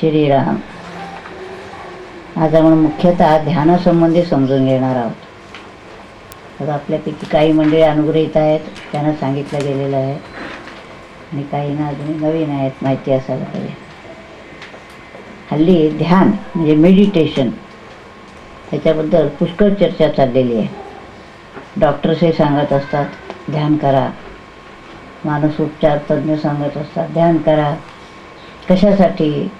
श्रीराम आज आपण मुख्यतः ध्यानासंबंधी समजून घेणार आहोत. आता आपल्यापैकी काही मंडळी अनुग्रहित आहेत त्यांना सांगितलं गेलेलं आहे. आणि काही ना अजून नवीन आहेत माहिती असायला पाहिजे हल्ली ध्यान म्हणजे मेडिटेशन त्याच्याबद्दल पुष्कळ चर्चा चाललेली आहे. डॉक्टर्स हे सांगत असतात ध्यान करा. मानसोपचार तज्ज्ञ सांगत असतात ध्यान करा. कशासाठी?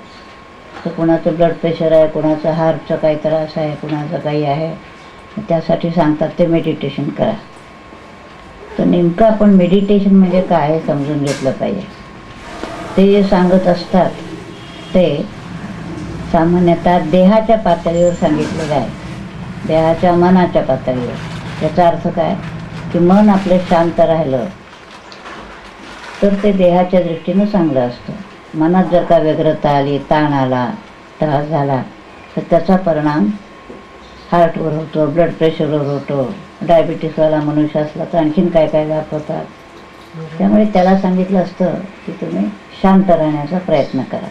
तर कोणाचं ब्लड प्रेशर आहे कोणाचं हार्टचं काही त्रास आहे कोणाचं काही आहे त्यासाठी सांगतात ते मेडिटेशन करा. तर नेमकं आपण मेडिटेशन म्हणजे काय समजून घेतलं पाहिजे. ते जे सांगत असतात ते सामान्यतः देहाच्या पातळीवर सांगितलेलं आहे. देहाच्या मनाच्या पातळीवर. याचा अर्थ काय? की मन आपलं शांत राहिलं तर ते देहाच्या दृष्टीनं चांगलं असतं. मनात जर का व्यग्रता आली ताण आला त्रास झाला तर त्याचा परिणाम हार्टवर होतो ब्लड प्रेशरवर होतो. डायबिटीसवाला मनुष्य असला तर आणखीन काय काय दाखवतात त्यामुळे त्याला सांगितलं असतं की तुम्ही शांत राहण्याचा प्रयत्न करा.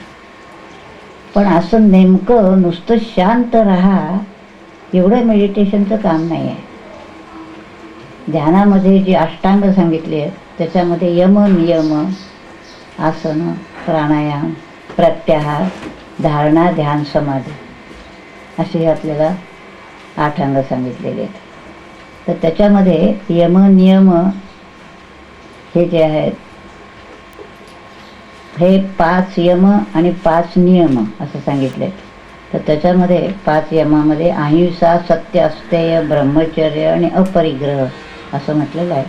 पण असं नेमकं नुसतं शांत राहा एवढं मेडिटेशनचं काम नाही आहे ध्यानामध्ये जी अष्टांग सांगितली आहेत त्याच्यामध्ये यम नियम आसनं प्राणायाम प्रत्याहार धारणा ध्यान समाधी असे हे आपल्याला आठ अंग सांगितलेले आहेत. तर त्याच्यामध्ये यम नियम हे जे आहेत हे पाच यम आणि पाच नियम असं सांगितले तर त्याच्यामध्ये पाच यमामध्ये अहिंसा सत्य अस्तेय ब्रह्मचर्य आणि अपरिग्रह असं म्हटलेलं आहे.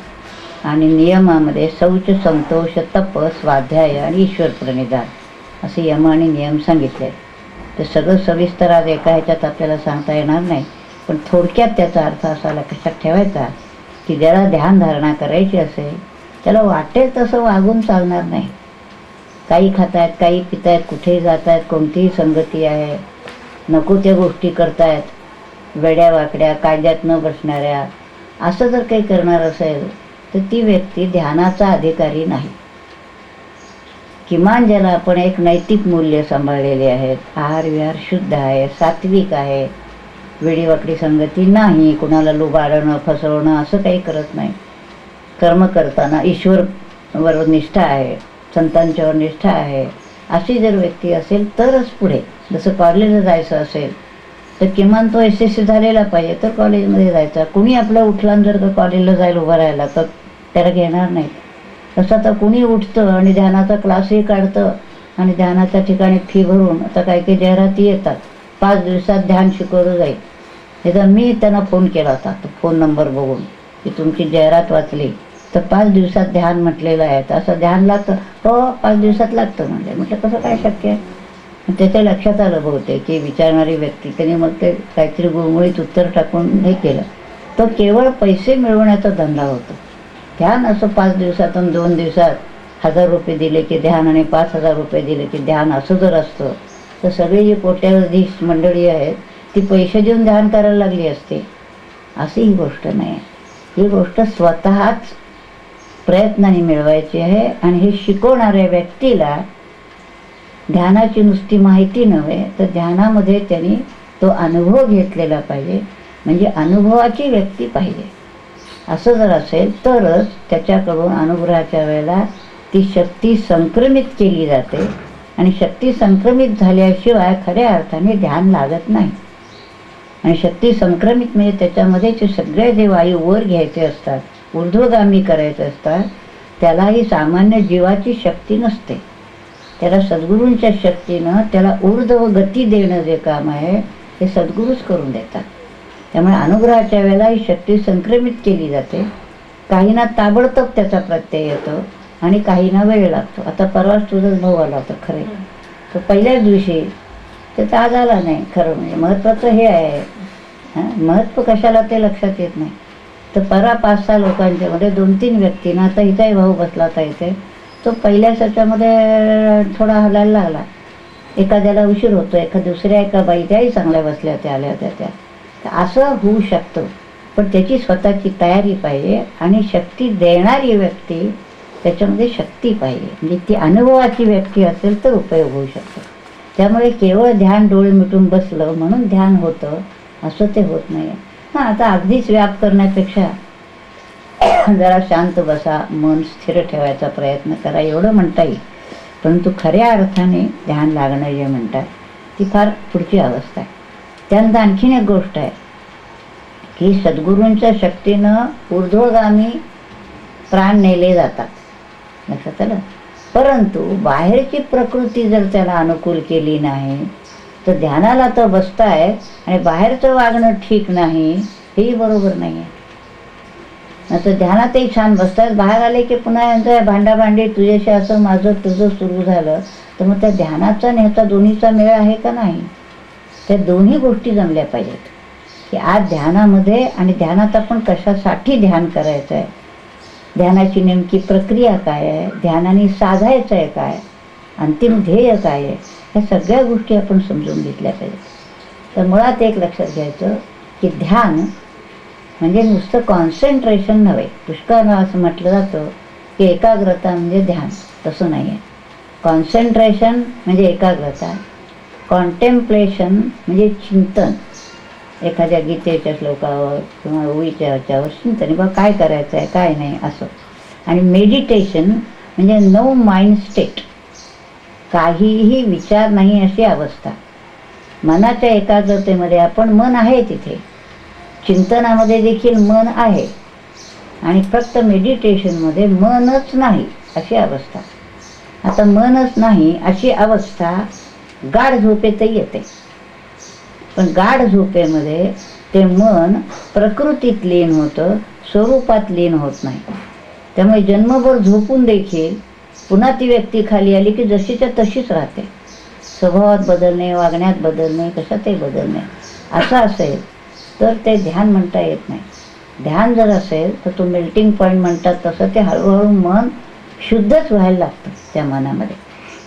आणि नियमामध्ये शौच संतोष तप स्वाध्याय आणि ईश्वर प्रणिधान असे यम आणि नियम सांगितले. आहेत ते सगळं सविस्तर आज एका ह्याच्यात आपल्याला सांगता येणार नाही पण थोडक्यात त्याचा अर्थ असा लक्षात ठेवायचा की ज्याला ध्यानधारणा करायची असेल त्याला वाटेल तसं वागून चालणार नाही. काही खातायत काही पितायत कुठेही जात आहेत कोणतीही संगती आहे नको त्या गोष्टी करतायत वेड्या वाकड्या कायद्यात न बसणाऱ्या असं जर काही करणार असेल तर ती व्यक्ती ध्यानाचा अधिकारी नाही. किमान ज्याला आपण एक नैतिक मूल्य सांभाळलेले आहेत आहार विहार शुद्ध आहे सात्विक आहे वेडीवाकडी संगती नाही कुणाला लुबाडणं फसवणं असं काही करत नाही. कर्म करताना ईश्वरवर निष्ठा आहे संतांच्यावर निष्ठा आहे. अशी जर व्यक्ती असेल तरच पुढे. जसं कॉलेजला जायचं असेल तर किमान तो एस एस सी झालेला पाहिजे तर कॉलेजमध्ये जायचा. कुणी आपलं उठला जर का कॉलेजला जायला उभं राहिला तर त्याला घेणार नाही. तसं आता कुणी उठतं आणि ध्यानाचा क्लासही काढतं आणि ध्यानाच्या ठिकाणी फी भरून आता काही काही जाहिराती येतात. पाच दिवसात ध्यान शिकवलं जाईल. एकदा मी त्यांना फोन केला होता. तो फोन नंबर बघून. की तुमची जाहिरात वाचली. तर पाच दिवसात ध्यान म्हटलेलं आहे. तर असं ध्यान लागतं. हो पाच दिवसात लागतं म्हणजे म्हटलं कसं काय शक्य आहे? त्याच्या लक्षात आलं बहुतेक की विचारणारी व्यक्ती. त्याने मग ते काहीतरी गुळमुळीत उत्तर टाकून हे केलं. तो केवळ पैसे मिळवण्याचा धंदा होतो. ध्यान असं पाच दिवसातून दोन दिवसात हजार रुपये दिले की ध्यान आणि पाच हजार रुपये दिले की ध्यान असं जर असतं तर सगळी जी कोट्याधीश मंडळी आहेत ती पैसे देऊन ध्यान करायला लागली असते. अशी ही गोष्ट नाही. ही गोष्ट स्वतःच प्रयत्नाने मिळवायची आहे आणि हे शिकवणाऱ्या व्यक्तीला ध्यानाची नुसती माहिती नव्हे तर ध्यानामध्ये त्यांनी तो अनुभव घेतलेला पाहिजे. म्हणजे अनुभवाची व्यक्ती पाहिजे. असं जर असेल तरच त्याच्याकडून अनुग्रहाच्या वेळेला ती शक्ती संक्रमित केली जाते. आणि शक्ती संक्रमित झाल्याशिवाय खऱ्या अर्थाने ध्यान लागत नाही. आणि शक्ती संक्रमित म्हणजे त्याच्यामध्ये जे सगळे जे वायू वर घ्यायचे असतात ऊर्ध्वगामी करायचे असतात त्याला ही सामान्य जीवाची शक्ती नसते. त्याला सद्गुरूंच्या शक्तीनं त्याला ऊर्ध्व गती देणं जे काम आहे हे सद्गुरूच करून देतात. त्यामुळे अनुग्रहाच्या वेळेला ही शक्ती संक्रमित केली जाते. काहींना ताबडतोब त्याचा प्रत्यय येतो आणि काहींना वेळ लागतो. आता परवाच तुझाच भाऊ आला होता खरे. तो पहिल्याच दिवशी त्याचा आज आला नाही खरं म्हणजे महत्त्वाचं हे आहे. हां? महत्त्व कशाला ते लक्षात येत नाही. तर परा पाच सहा लोकांच्यामध्ये दोन तीन व्यक्तींना आता इथंही भाऊ बसला होता इथे. तो पहिल्याच ह्याच्यामध्ये थोडा हलायला लागला. एखाद्याला उशीर होतो एका दुसऱ्या एका बाई त्याही चांगल्या बसल्या होत्या आल्या होत्या त्या. तर असं होऊ शकतं. पण त्याची स्वतःची तयारी पाहिजे आणि शक्ती देणारी व्यक्ती त्याच्यामध्ये शक्ती पाहिजे. म्हणजे ती अनुभवाची व्यक्ती असेल तर उपयोग होऊ शकतो. त्यामुळे केवळ ध्यान डोळे मिटून बसलं म्हणून ध्यान होतं. असं ते होत नाही हां आता अगदीच व्याप करण्यापेक्षा जरा शांत बसा मन स्थिर ठेवायचा प्रयत्न करा. एवढं म्हणता येईल. परंतु खऱ्या अर्थाने ध्यान लागणं जे म्हणतात ती फार पुढची अवस्था आहे. त्यानंतर आणखीन एक गोष्ट आहे की सद्गुरूंच्या शक्तीनं ऊर्ध्वगामी प्राण नेले जातात. लक्षात आलं? परंतु बाहेरची प्रकृती जर त्याला अनुकूल केली नाही तर ध्यानाला तर बसताय आणि बाहेरचं वागणं ठीक नाही हेही बरोबर नाही आहे आता ध्यानातही छान बसतात. बाहेर आले की पुन्हा यांचं भांडाभांडी तुझ्याशी असं माझं तुझं सुरू झालं तर मग त्या ध्यानाचा आणि ह्याचा दोन्हीचा मेळ आहे का नाही? त्या दोन्ही गोष्टी जमल्या पाहिजेत. की आज ध्यानामध्ये आणि ध्यानात आपण कशासाठी ध्यान करायचं आहे ध्यानाची नेमकी प्रक्रिया काय आहे? ध्यानाने साधायचं आहे काय? अंतिम ध्येय काय आहे? ह्या सगळ्या गोष्टी आपण समजून घेतल्या पाहिजेत. तर मुळात एक लक्षात घ्यायचं की ध्यान म्हणजे नुसतं कॉन्सन्ट्रेशन नव्हे. पुष्कळ असं म्हटलं जातं की एकाग्रता म्हणजे ध्यान. तसं नाही आहे कॉन्सन्ट्रेशन म्हणजे एकाग्रता. कॉन्टेम्प्लेशन म्हणजे चिंतन. एखाद्या गीतेच्या श्लोकावर किंवा ओळीच्या ह्याच्यावर चिंतन. बा काय करायचं आहे काय नाही असं. आणि मेडिटेशन म्हणजे नो माइंड स्टेट काहीही विचार नाही अशी अवस्था. मनाच्या एकाग्रतेमध्ये आपण मन आहे तिथे. चिंतनामध्ये देखील मन आहे. आणि फक्त मेडिटेशनमध्ये मनच नाही अशी अवस्था. आता मनच नाही अशी अवस्था गाढ झोपेतही येते. पण गाढ झोपेमध्ये ते मन प्रकृतीत लीन होतं स्वरूपात लीन होत नाही. त्यामुळे जन्मभर झोपून देखील पुन्हा ती व्यक्ती खाली आली की जशीच्या तशीच राहते. स्वभावात बदलणे वागण्यात बदलणे कशातही बदलणे. असं असेल तर ते ध्यान म्हणता येत नाही. ध्यान जर असेल तर तो मेल्टिंग पॉईंट म्हणतात तसं ते हळूहळू मन शुद्धच व्हायला लागतं त्या मनामध्ये.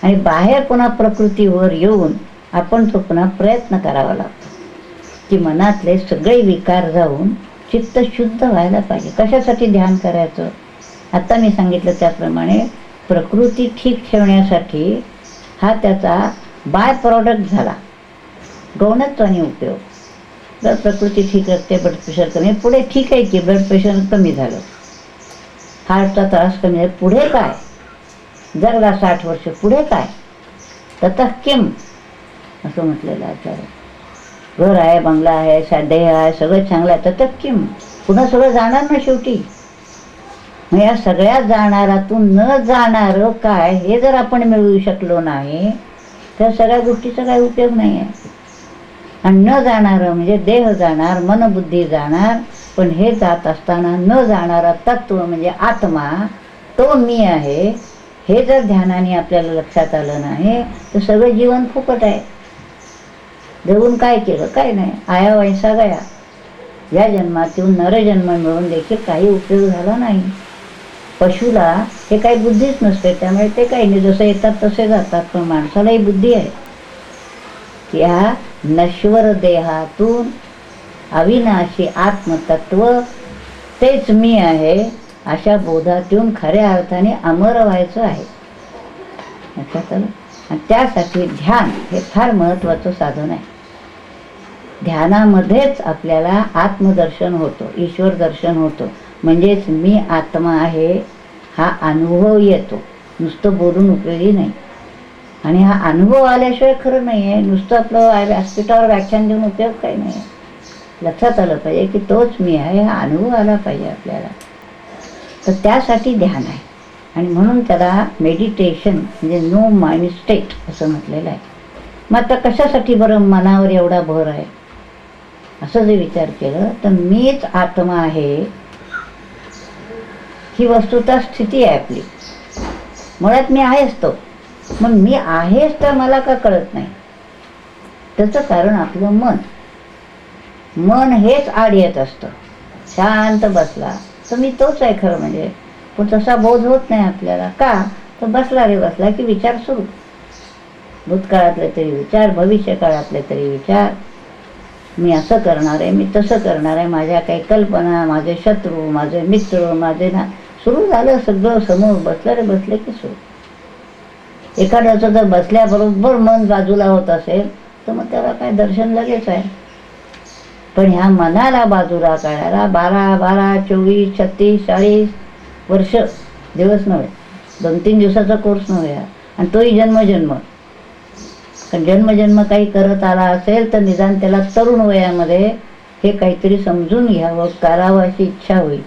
आणि बाहेर पुन्हा प्रकृतीवर येऊन आपण तो पुन्हा प्रयत्न करावा लागतो. की मनातले सगळे विकार जाऊन चित्त शुद्ध व्हायला पाहिजे. कशासाठी ध्यान करायचं? आता मी सांगितलं त्याप्रमाणे प्रकृती ठीक ठेवण्यासाठी हा त्याचा बाय प्रॉडक्ट झाला. गौणत्वाने उपयोग. जर प्रकृती ठीक असते ब्लड प्रेशर कमी पुढे ठीक आहे की ब्लड प्रेशर कमी झालं? हार्टचा त्रास कमी झाला पुढे काय? जगला साठ वर्ष पुढे काय? ततः किम असं म्हटलेलं आचार्य. घर आहे बंगला आहे साध्य आहे सगळं चांगलं आहे. ततः किम पुन्हा सगळं जाणार ना शेवटी? मग या सगळ्या जाणारातून न जाणारं काय हे जर आपण मिळवू शकलो नाही तर सगळ्या गोष्टीचा काही उपयोग नाही आहे आणि न जाणारं म्हणजे देह जाणार मनबुद्धी जाणार पण हे जात असताना न जाणारा तत्व म्हणजे आत्मा तो मी आहे हे जर ध्यानाने आपल्याला लक्षात आलं नाही तर सगळं जीवन फुकट आहे. जगून काय केलं? काय नाही. आया वैसा गया. या जन्मातून नरजन्म मिळून देखील काही उपयोग झाला नाही. पशुला हे काही बुद्धीच नसते त्यामुळे ते काही नाही. जसं येतात तसे जातात पण माणसालाही बुद्धी आहे. या नश्वर देहातून अविनाशी आत्मतत्व. तेच मी आहे अशा बोधातून खऱ्या अर्थाने अमर व्हायचं आहे. लक्षात आलं? आणि त्यासाठी ध्यान हे फार महत्त्वाचं साधन आहे. ध्यानामध्येच आपल्याला आत्मदर्शन होतो ईश्वर दर्शन होतं. म्हणजेच मी आत्मा आहे हा अनुभव येतो. नुसतं बोलून उपयोगी नाही. आणि हा अनुभव आल्याशिवाय खरं नाही आहे नुसतं आपलं व्यासपीठावर व्याख्यान देऊन उपयोग काही नाही लक्षात आलं पाहिजे की तोच मी आहे हा अनुभव आला पाहिजे आपल्याला. तर त्यासाठी ध्यान आहे. आणि म्हणून त्याला मेडिटेशन म्हणजे नो माइंड स्टेट असं म्हटलेलं आहे. मग आता कशासाठी बरं मनावर एवढा भर आहे? असं जर विचार केलं तर मीच आत्मा आहे. ही वस्तुता स्थिती आहे आपली. मुळात मी आहेच तो. मग मी आहेच तर मला का कळत नाही? त्याचं कारण आपलं मन. मन हेच आड येत असतं. शांत बसला तर मी तोच आहे खरं म्हणजे. पण तसा बोध होत नाही आपल्याला. का? तर बसला रे बसला की विचार सुरू. भूतकाळातले तरी विचार भविष्य काळातले तरी विचार. मी असं करणार आहे मी तसं करणार आहे. माझ्या काही कल्पना माझे शत्रू माझे मित्र माझे ना सुरू झालं सगळं समोर बसलं रे बसलं की सुरू. एखाद्याचं जर बसल्याबरोबर मन बाजूला होत असेल तर मग त्याला काय दर्शन लगेच आहे. पण ह्या मनाला बाजूला काढायला बारा बारा चोवीस छत्तीस चाळीस वर्ष दिवस नव्हे. दोन तीन दिवसाचा कोर्स नव्हे आणि तोही जन्मजन्म. कारण जन्मजन्म काही करत आला असेल तर निदान त्याला तरुण वयामध्ये हे काहीतरी समजून घ्यावं करावं अशी इच्छा होईल.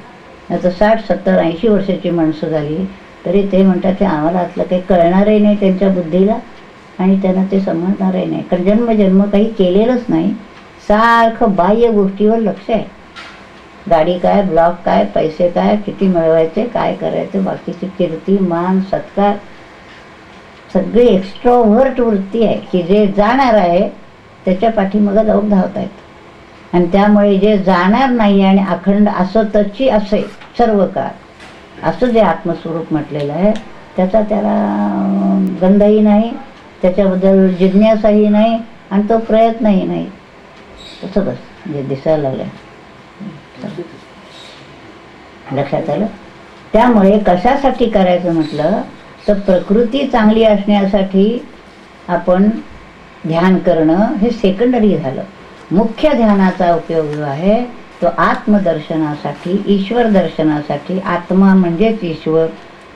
नाही तर साठ सत्तर ऐंशी वर्षाची माणसं झाली तरी ते म्हणतात की आम्हाला असलं काही कळणारही नाही त्यांच्या बुद्धीला आणि त्यांना ते समजणारही नाही. कारण जन्मजन्म काही केलेलंच नाही. सारखं बाह्य गोष्टीवर लक्ष आहे. गाडी काय ब्लॉक काय पैसे काय किती मिळवायचे काय करायचं बाकीची कीर्ती मान सत्कार. सगळी एक्स्ट्रोव्हर्ट वृत्ती आहे. की जे जाणार आहे त्याच्या पाठीमागं जाऊन आहेत आणि त्यामुळे जे जाणार नाही आणि अखंड असं तची असे सर्व काळ असं जे आत्मस्वरूप म्हटलेलं आहे त्याचा त्याला गंधही नाही त्याच्याबद्दल जिज्ञासाही नाही आणि तो प्रयत्नही नाही. तसं बस जे दिसायला लागलं लक्षात आलं? त्यामुळे कशासाठी करायचं म्हटलं तर प्रकृती चांगली असण्यासाठी आपण ध्यान करणं हे सेकंडरी झालं. मुख्य ध्यानाचा उपयोग जो आहे तो आत्मदर्शनासाठी ईश्वर दर्शनासाठी आत्मा म्हणजेच ईश्वर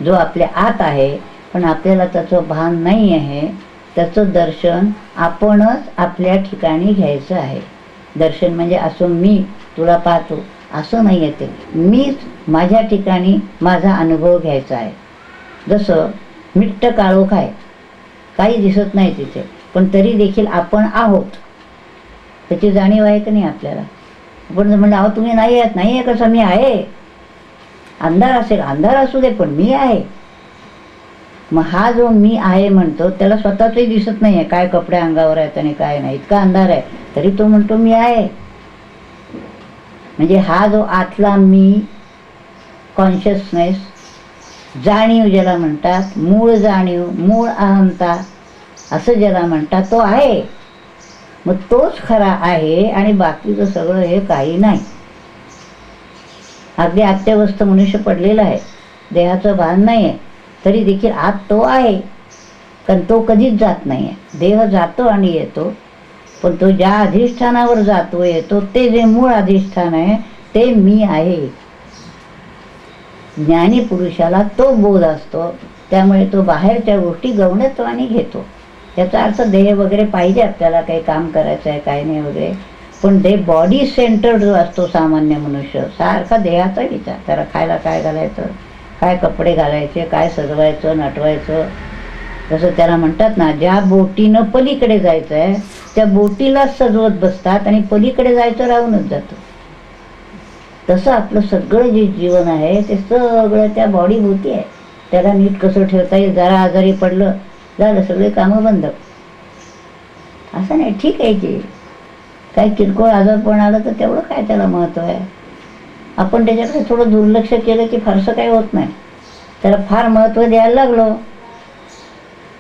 जो आपल्या आत आहे पण आपल्याला त्याचं भान नाही आहे त्याचं दर्शन आपणच आपल्या ठिकाणी घ्यायचं आहे. दर्शन म्हणजे असं मी तुला पाहतो असं नाही येते मीच माझ्या ठिकाणी माझा अनुभव घ्यायचा आहे. जसं मिट्ट काळोख आहे काही दिसत नाही तिथे पण तरी देखील आपण आहोत. त्याची जाणीव आहे का नाही आपल्याला? आपण जर म्हणलं अहो तुम्ही नाही आहेत नाही आहे कसं मी आहे. अंधार असेल अंधार असू दे पण मी आहे. मग हा जो मी आहे म्हणतो त्याला स्वतःचही दिसत नाही आहे काय कपडे अंगावर आहेत आणि काय नाही इतका अंधार आहे. तरी तो म्हणतो मी आहे. म्हणजे हा जो आतला मी कॉन्शियसनेस जाणीव ज्याला म्हणतात मूळ जाणीव मूळ अहंता असं ज्याला म्हणतात तो आहे. मग तोच खरा आहे आणि बाकीचं सगळं हे काही नाही. अगदी अत्यवस्थ मनुष्य पडलेला आहे. देहाचं भान नाही आहे तरी देखील आत तो आहे. कारण तो कधीच जात नाही आहे देह जातो आणि येतो. पण तो ज्या अधिष्ठानावर जातो येतो ते जे मूळ अधिष्ठान आहे ते मी आहे. ज्ञानी पुरुषाला तो बोध असतो. त्यामुळे तो बाहेरच्या गोष्टी गौणत्वाने घेतो. त्याचा अर्थ देह वगैरे पाहिजे आपल्याला काही काम करायचं आहे काय नाही वगैरे. पण दे बॉडी सेंटर्ड जो असतो सामान्य मनुष्य सारखा देहाचा विचार. त्याला खायला काय घालायचं? काय कपडे घालायचे? काय सजवायचं? नटवायचं? जसं त्याला म्हणतात ना ज्या बोटीनं पलीकडे जायचं आहे त्या बोटीलाच सजवत बसतात आणि पलीकडे जायचं राहूनच जातं. तसं आपलं सगळं जे जीवन आहे ते सगळं त्या बॉडीभोवती आहे. त्याला नीट कसं ठेवता येईल? जरा आजारी पडलं झालं सगळे कामं बंद. असं नाही ठीक आहे की. काही किरकोळ आजारपण आलं तर तेवढं काय त्याला महत्त्व आहे? आपण त्याच्याकडे थोडं दुर्लक्ष केलं की फारसं काही होत नाही. त्याला फार महत्त्व द्यायला लागलो.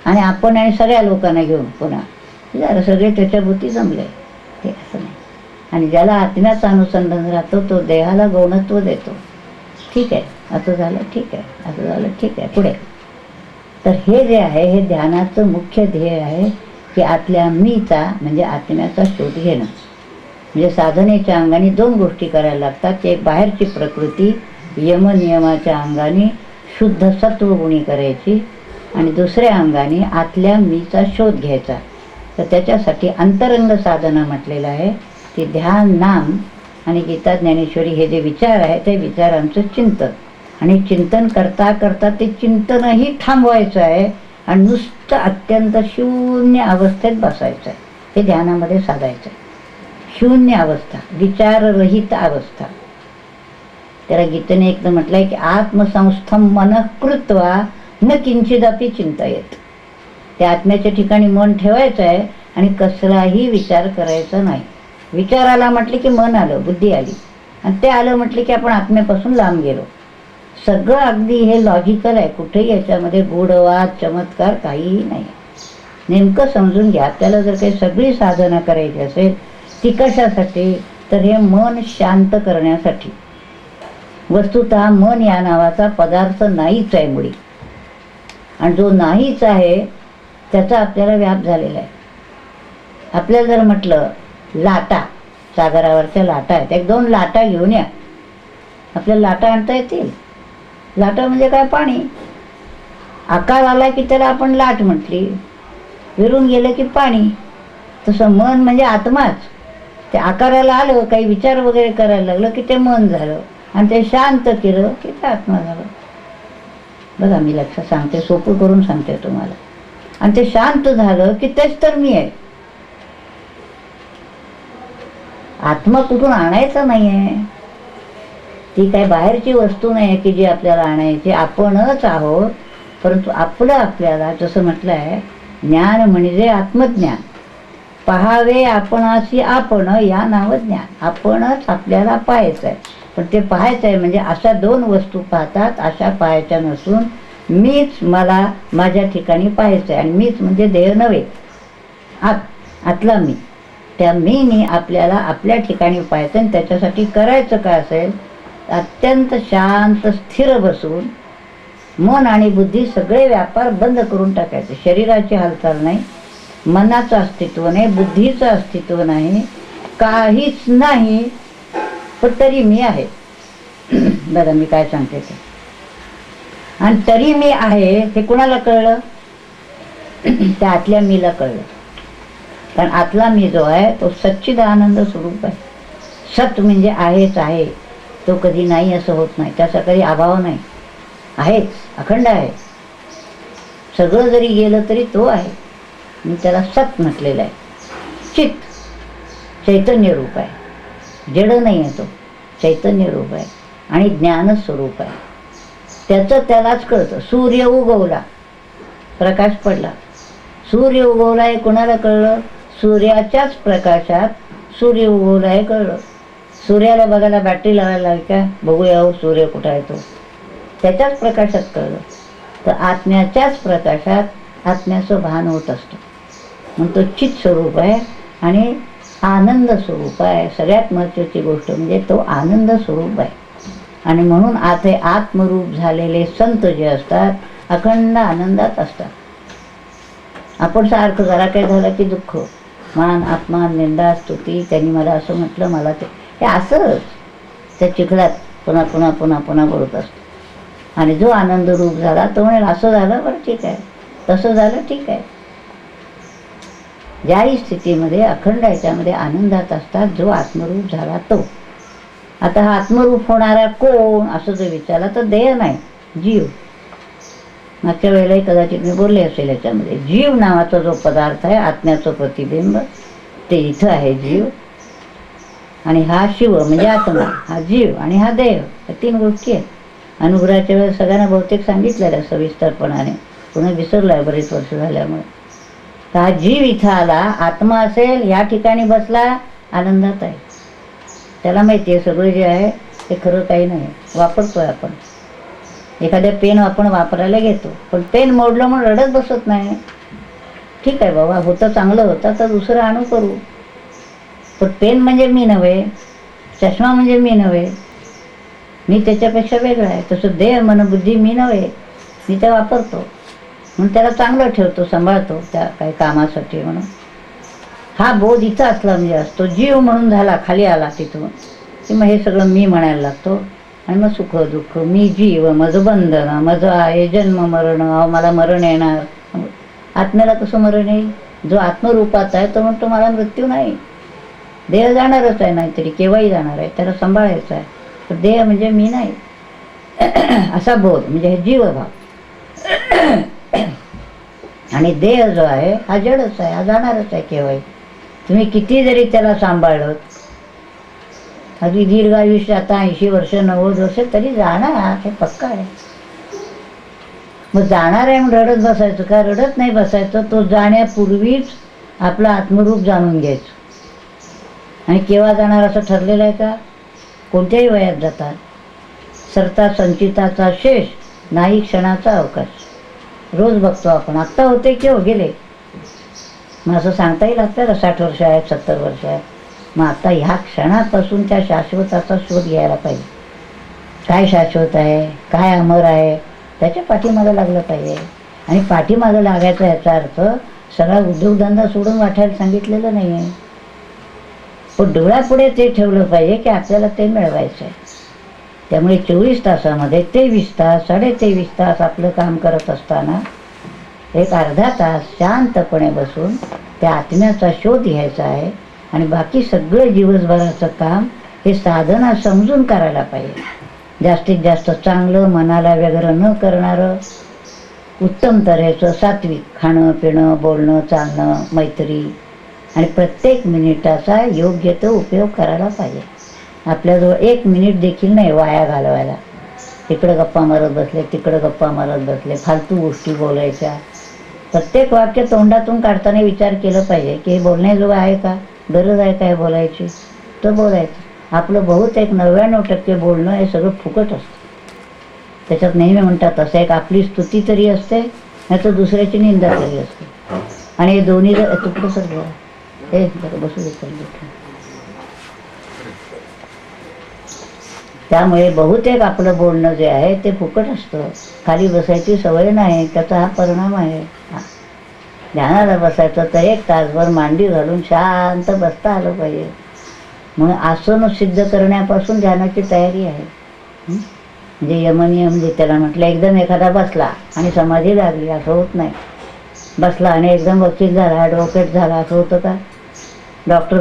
आणि आपण आणि सगळ्या लोकांना घेऊन पुन्हा. झालं सगळे त्याच्याभोवती जमले. ते असं नाही. आणि ज्याला आत्म्याचं अनुसंधान राहतो तो देहाला गौणत्व देतो. ठीक आहे. असं झालं ठीक आहे. असं झालं ठीक आहे. पुढे. तर हे जे आहे हे ध्यानाचं मुख्य ध्येय आहे की आतल्या मीचा म्हणजे आत्म्याचा शोध घेणं. म्हणजे साधनेच्या अंगाने दोन गोष्टी करायला लागतात. एक बाहेरची प्रकृती यमनियमाच्या अंगाने शुद्ध सत्वगुणी करायची. आणि दुसऱ्या अंगाने आतल्या मीचा शोध घ्यायचा. तर त्याच्यासाठी अंतरंग साधना म्हटलेलं आहे की ध्यान नाम आणि गीता ज्ञानेश्वरी हे जे विचार आहे ते विचारांचं चिंतन. आणि चिंतन करता करता ते चिंतनही थांबवायचं आहे आणि नुसतं अत्यंत शून्य अवस्थेत बसायचं आहे हे ध्यानामध्ये साधायचं आहे शून्य अवस्था विचाररहित अवस्था. त्याला गीतेने एकदा म्हटलंय की आत्मसंस्थम मन कृत्वा न किंचिदापी चिंता येत त्या आत्म्याच्या ठिकाणी मन ठेवायचं आहे आणि कसलाही विचार करायचा नाही. विचार आला म्हटले की मन आलं बुद्धी आली. आणि ते आलं म्हटले की आपण आत्म्यापासून लांब गेलो. सगळं अगदी हे लॉजिकल आहे. कुठेही याच्यामध्ये गूढवाद चमत्कार काहीही नाही. नेमकं समजून घ्या. त्याला जर काही सगळी साधना करायची असेल ती कशासाठी तर हे मन शांत करण्यासाठी. वस्तुतः मन या नावाचा पदार्थ नाहीच आहे मुळी. आणि जो नाहीच आहे त्याचा आपल्याला व्याप झालेला आहे. आपल्याला जर म्हटलं लाटा सागरावरच्या लाटा आहेत. एक दोन लाटा घेऊन या. आपल्याला लाटा आणता येतील? लाटा म्हणजे काय? पाणी. आकार आला की त्याला आपण लाट म्हटली. विरून गेलं की पाणी. तसं मन म्हणजे आत्माच. ते आकाराला आलं काही विचार वगैरे करायला लागलं की ते मन झालं. आणि ते शांत केलं की ते आत्मा झालं. बघा मी लक्षात सांगते सोपं करून सांगते तुम्हाला. आणि ते शांत झालं की तेच तर मी आहे. आत्मा कुठून आणायचा नाही आहे ती काय बाहेरची वस्तू नाही आहे की जी आपल्याला आणायची. आपणच आहोत परंतु आपलं आपल्याला जसं म्हटलं आहे ज्ञान म्हणजे आत्मज्ञान. पहावे आपणाशी आपण या नाव ज्ञान. आपणच आपल्याला पाहायचं आहे पण ते पाहायचं आहे म्हणजे अशा दोन वस्तू पाहतात अशा पाहायच्या नसून मीच मला माझ्या ठिकाणी पाहायचं आहे आणि मीच म्हणजे देह नव्हे. आत आतला मी. त्या मीनी आपल्याला आपल्या ठिकाणी पाहायचं आणि त्याच्यासाठी करायचं काय असेल अत्यंत शांत स्थिर बसून मन आणि बुद्धी सगळे व्यापार बंद करून टाकायचे. शरीराची हालचाल नाही मनाचं अस्तित्व नाही बुद्धीचं अस्तित्व नाही काहीच नाही पण तरी मी आहे. दादा मी काय सांगते ते? आणि तरी मी आहे हे कुणाला कळलं? त्या आतल्या मीला कळलं. कारण आतला मी जो आहे तो सच्चिदानंद स्वरूप आहे. सत म्हणजे आहेच आहे. तो कधी नाही असं होत नाही. त्याचा कधी अभाव नाही. आहेच अखंड आहे. सगळं जरी गेलं तरी तो आहे. मी त्याला सत म्हटलेलं आहे. चित चैतन्य रूप आहे. जड नाही आहे तो. चैतन्य रूप आहे. आणि ज्ञानस्वरूप आहे. त्याचं त्यालाच कळतं. सूर्य उगवला. प्रकाश पडला. सूर्य उगवला हे कोणाला कळलं? सूर्याच्याच प्रकाशात सूर्य उगवला हे कळलं. सूर्याला बघायला बॅटरी लावायला लागली का? बघूया हो सूर्य कुठं आहे तो. त्याच्याच प्रकाशात कळलं. तर आत्म्याच्याच प्रकाशात आत्म्याचं भान होत असतं. मग तो चित स्वरूप आहे आणि आनंद स्वरूप आहे. सगळ्यात महत्त्वाची गोष्ट म्हणजे तो आनंद स्वरूप आहे. आणि म्हणून आता आत्मरूप झालेले संत जे असतात अखंड आनंदात असतात. आपण सारखं जरा काय झालं की दुःख. मान अपमान निंदा स्तुती त्यांनी मला असं म्हटलं मला ते हे असंच त्या चिखलात पुन्हा पुन्हा पुन्हा पुन्हा बोलत असतो. आणि जो आनंद रूप झाला तो म्हणेल असं झालं बरं ठीक आहे. तसं झालं ठीक आहे. ज्याही स्थितीमध्ये अखंड याच्यामध्ये आनंदात असतात जो आत्मरूप झाला तो. आता हा आत्मरूप होणारा कोण असं जर विचारला तर देह नाही जीव. मागच्या वेळेलाही कदाचित मी बोलले असेल याच्यामध्ये जीव नावाचा जो पदार्थ आहे आत्म्याचं प्रतिबिंब ते इथं आहे जीव. आणि हा शिव म्हणजे आत्मा हा जीव आणि हा देह या तीन गोष्टी आहेत. अनुग्रहाच्या वेळेस सगळ्यांना बहुतेक सांगितलेलं आहे सविस्तरपणाने. पुन्हा विसरलं आहे बरेच वर्ष झाल्यामुळे. तर हा जीव इथं आला आत्मा असेल या ठिकाणी बसला आनंदात आहे. त्याला माहिती आहे सगळं जे आहे ते खरं काही नाही. वापरतोय आपण. एखाद्या पेन आपण वापरायला घेतो पण पेन मोडलं म्हणून रडत बसत नाही. ठीक आहे बाबा होतं चांगलं होतं तर दुसरं आणू करू. पण पेन म्हणजे मी नव्हे चष्मा म्हणजे मी नव्हे. मी त्याच्यापेक्षा वेगळा आहे. तसं देह मनबुद्धी मी नव्हे. मी ते वापरतो. म्हणून त्याला चांगलं ठेवतो सांभाळतो त्या काही कामासाठी म्हणून. हा बोध इथं असला म्हणजे असतो. जीव म्हणून झाला खाली आला तिथून. की मग हे सगळं मी म्हणायला लागतो. आणि मग सुख दुःख मी जीव माझं बंधन माझं आहे जन्म मरण अहो मला मरण येणार. आत्म्याला कसं मरण येईल? जो आत्मरूपात आहे तो म्हणतो मला मृत्यू नाही. देह जाणारच आहे नाहीतरी केव्हाही जाणार आहे त्याला सांभाळायचं आहे. तर देह म्हणजे मी नाही. असा बोध म्हणजे हे जीवभाव. आणि देह जो आहे हा जडच आहे हा जाणारच आहे केव्हाही. तुम्ही किती जरी त्याला सांभाळलं अगदी दीर्घ आयुष्य आता ऐंशी वर्ष नव्वद वर्ष तरी जाणार हे पक्का आहे. मग जाणार आहे म्हणून रडत बसायचं का? रडत नाही बसायचं तो जाण्यापूर्वीच आपलं आत्मरूप जाणून घ्यायचं. आणि केव्हा जाणार असं ठरलेलं आहे का? कोणत्याही वयात जातात. सरता संचिताचा शेष नाही क्षणाचा अवकाश. रोज बघतो आपण. आत्ता होते किंवा हो गेले. मग असं सांगता येईल आपल्याला साठ वर्ष आहेत सत्तर वर्ष आहेत. मग आत्ता ह्या क्षणापासून त्या शाश्वताचा शोध घ्यायला पाहिजे. काय शाश्वत आहे? काय अमर आहे? त्याच्या पाठीमागं लागलं पाहिजे. आणि पाठीमागं लागायचा याचा अर्थ सगळा उद्योगधंदा सोडून वाटायला सांगितलेलं नाही आहे पण डोळ्यापुढे ते ठेवलं पाहिजे की आपल्याला ते मिळवायचं आहे. त्यामुळे चोवीस तासामध्ये तेवीस तास साडे तेवीस तास आपलं काम करत असताना एक अर्धा तास शांतपणे बसून त्या आत्म्याचा शोध घ्यायचा आहे आणि बाकी सगळं दिवसभराचं काम हे साधना समजून करायला पाहिजे. जास्तीत जास्त चांगलं मनाला वगैरे न करणारं उत्तम तऱ्हेचं सात्विक खाणं पिणं बोलणं चालणं मैत्री आणि प्रत्येक मिनिटाचा योग्य तो उपयोग करायला पाहिजे. आपल्याजवळ एक मिनिट देखील नाही वाया घालवायला. इकडं गप्पा मारत बसले तिकडं गप्पा मारत बसले फालतू गोष्टी बोलायच्या. प्रत्येक वाक्य तोंडातून काढताना विचार केलं पाहिजे की हे बोलण्याजोगं आहे का? गरज आहे काय बोलायची? तर बोलायचं. आपलं बहुतेक नव्याण्णव टक्के बोलणं हे सगळं फुकट असतं. त्याच्यात नेहमी म्हणतात असं एक आपली स्तुती तरी असते नाही तर दुसऱ्याची निंदा तरी असते. आणि हे दोन्ही जर तुकडं सर हे बरं बसू दे त्यामुळे बहुतेक आपलं बोलणं जे आहे ते फुकट असतं खाली बसायची सवय नाही त्याचा हा परिणाम आहे हा. ध्यानाला बसायचं तर एक तासभर मांडी घालून शांत बसता आलं पाहिजे म्हणून आसन सिद्ध करण्यापासून ध्यानाची तयारी आहे म्हणजे यमनियम जे त्याला म्हटलं एकदम एखादा बसला आणि समाधी लागली असं होत नाही बसला आणि एकदम वकील झाला ॲडव्होकेट झाला असं होतं का Dr.